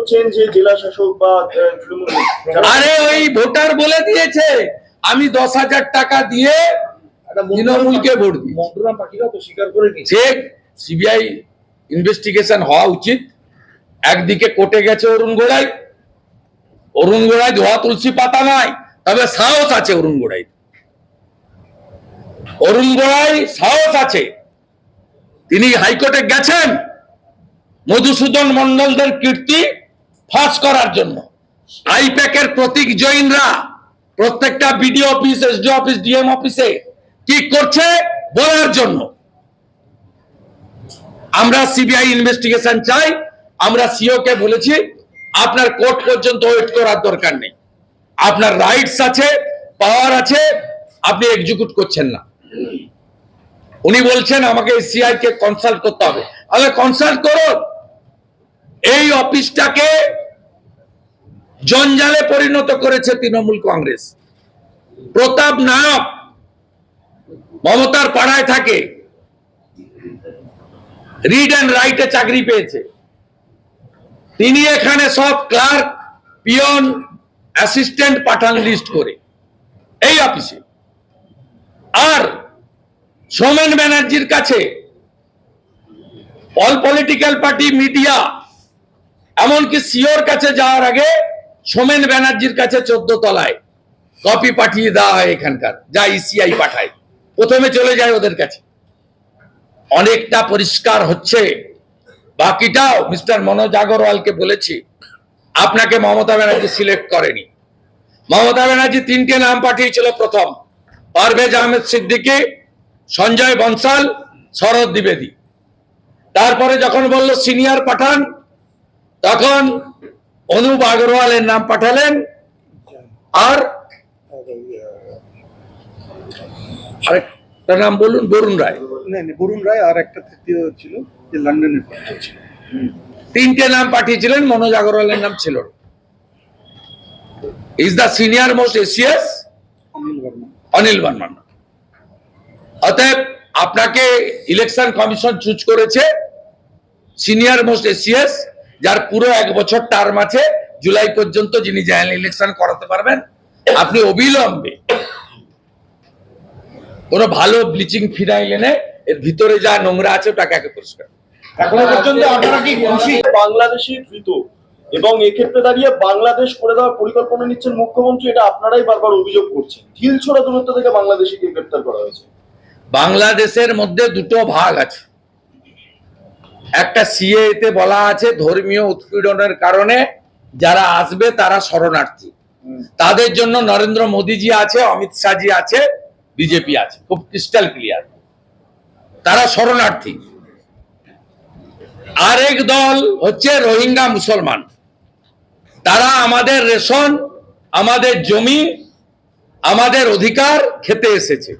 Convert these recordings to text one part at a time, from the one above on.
করছেন যে জেলা শাসক বা আরে ওই ভোটার বলে দিয়েছে আমি দশ হাজার টাকা দিয়ে তৃণমূলকে ভোট দিই করে সিবিআই ইনভেস্টিগেশন হওয়া উচিত একদিকে কোর্টে গেছে অরুণ গোড়াই অরুণ গোড়াই ধোয়া তুলসী পাতা নয় তবে সাহস আছে অরুণ গোড়াই অরুণ গোড়াই সাহস আছে। তিনি হাইকোর্টে গেছেন মধুসূদন মন্ডলদের কীর্তি ফাঁস করার জন্য। আইপ্যাকের প্রতীক জৈনরা প্রত্যেকটা BDO office SD office, DM অফিসে কি করছে বলার জন্য। আমরা সিবিআই ইনভেস্টিগেশন চাই, আমরা সিও কে বলেছি, আপনার কোর্ট পর্যন্ত ওয়েট করার দরকার নেই। আপনার রাইটস আছে, পাওয়ার আছে, আপনি এক্সিকিউট করছেন না। উনি বলছেন, আমাকে সিআই কে কনসাল্ট করতে হবে। আগে কনসাল্ট করুন এই অফিসটাকে জঞ্জালে পরিণত করেছে তৃণমূল কংগ্রেস। প্রতাপ নায়ক মমতার পাড়ায় থাকে। রিড অ্যান্ড রাইটে চাকরি পেয়েছে। তিনি এখানে সব ক্লার্ক পিয়ন অ্যাসিস্ট্যান্ট পাঠান লিস্ট করে এই অফিসে আর সোমেন ব্যানার্জির কাছে অল পলিটিক্যাল পার্টি মিডিয়া এমনকি সিওর কাছে যাওয়ার আগে সোমেন ব্যানার্জির কাছে চোদ্দ তলায় কপি পাঠিয়ে দেওয়া হয় এখানকার, যা ইসিআই পাঠায়। প্রথমে চলে যায় ওদের কাছে। অনেকটা পরিষ্কার হচ্ছে। বাকিটাও মিস্টার মনোজ আগরওয়ালকে বলেছি, আপনাকে মমতা ব্যানার্জি সিলেক্ট করেনি। মমতা ব্যানার্জি তিনটে নাম পাঠিয়েছিল প্রথম, পারভেজ আহমেদ সিদ্দিকী, সঞ্জয় বনসাল, শরৎ দ্বিবেদী। তারপরে যখন বলল সিনিয়র পাঠান তখন অনুপ আগরওয়ালের নাম পাঠালেন আর আরেকটা নাম বলুন বরুণ রায়। বরুণ রায় আর একটা তৃতীয় ছিল যে লন্ডনের তিনটে নাম পাঠিয়েছিলেন মনোজ আগরওয়ালের নাম ছিল is the senior most ACS Anil Barma. Anil Barman অতএব আপনাকে ইলেকশন কমিশন চুজ করেছে সিনিয়র মোস্ট এসিয়াস যার পুরো এক বছর টার্ম আছে জুলাই পর্যন্ত যিনি জেনারেল ইলেকশন করাতে পারবেন আপনি অবিলম্বে কোনো ভালো ব্লিচিং ফিনাইল এনে এর ভিতরে যা নোংরা আছে ওটাকে আগে পরিষ্কার এখনও পর্যন্ত আপনারা কি খুশি? বাংলাদেশি ধৃত এবং এক্ষেত্রে দাঁড়িয়ে বাংলাদেশ করে দেওয়ার পরিকল্পনা নিচ্ছেন মুখ্যমন্ত্রী এটা আপনারাই বারবার অভিযোগ করছেন। ঢিল ছোড়া দূরত্ব থেকে বাংলাদেশিকে গ্রেপ্তার করা হয়েছে। বাংলাদেশের মধ্যে দুটো ভাগ আছে। একটা সিএ তে বলা আছে ধর্মীয় উৎপীড়নের কারণে যারা আসবে তারা শরণার্থী। তাদের জন্য নরেন্দ্র মোদীজি আছে অমিত শাহজি আছে বিজেপি আছে খুব ক্রিস্টাল ক্লিয়ার তারা শরণার্থী। আরেক দল হচ্ছে রোহিঙ্গা মুসলমান। তারা আমাদের রেশন আমাদের জমি আমাদের অধিকার খেতে এসেছে।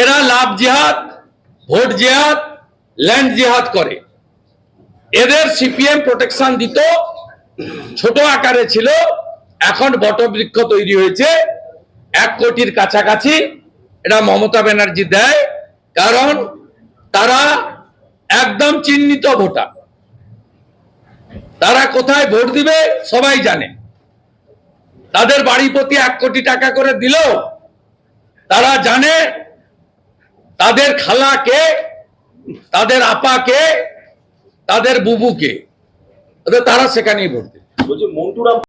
এরা লাভ জিহাদ ভোট জিহাদ ল্যান্ড জিহাদ করে। এদের সিপিএম প্রোটেকশন দিত, ছোট আকারে ছিল, এখন বটবৃক্ষ তৈরি হয়েছে, এক কোটির কাছাকাছি। এটা মমতা ব্যানার্জি দেয়, কারণ তারা একদম চিহ্নিত ভোটার। তারা কোথায় ভোট দিবে, সবাই জানে। তাদের বাড়ি প্রতি এক কোটি টাকা করে দিল তারা জানে তাদের খালাকে তাদের আপাকে তাদের বুবুকে। তারা সেখানেই ভর্তি। মন্টুরাম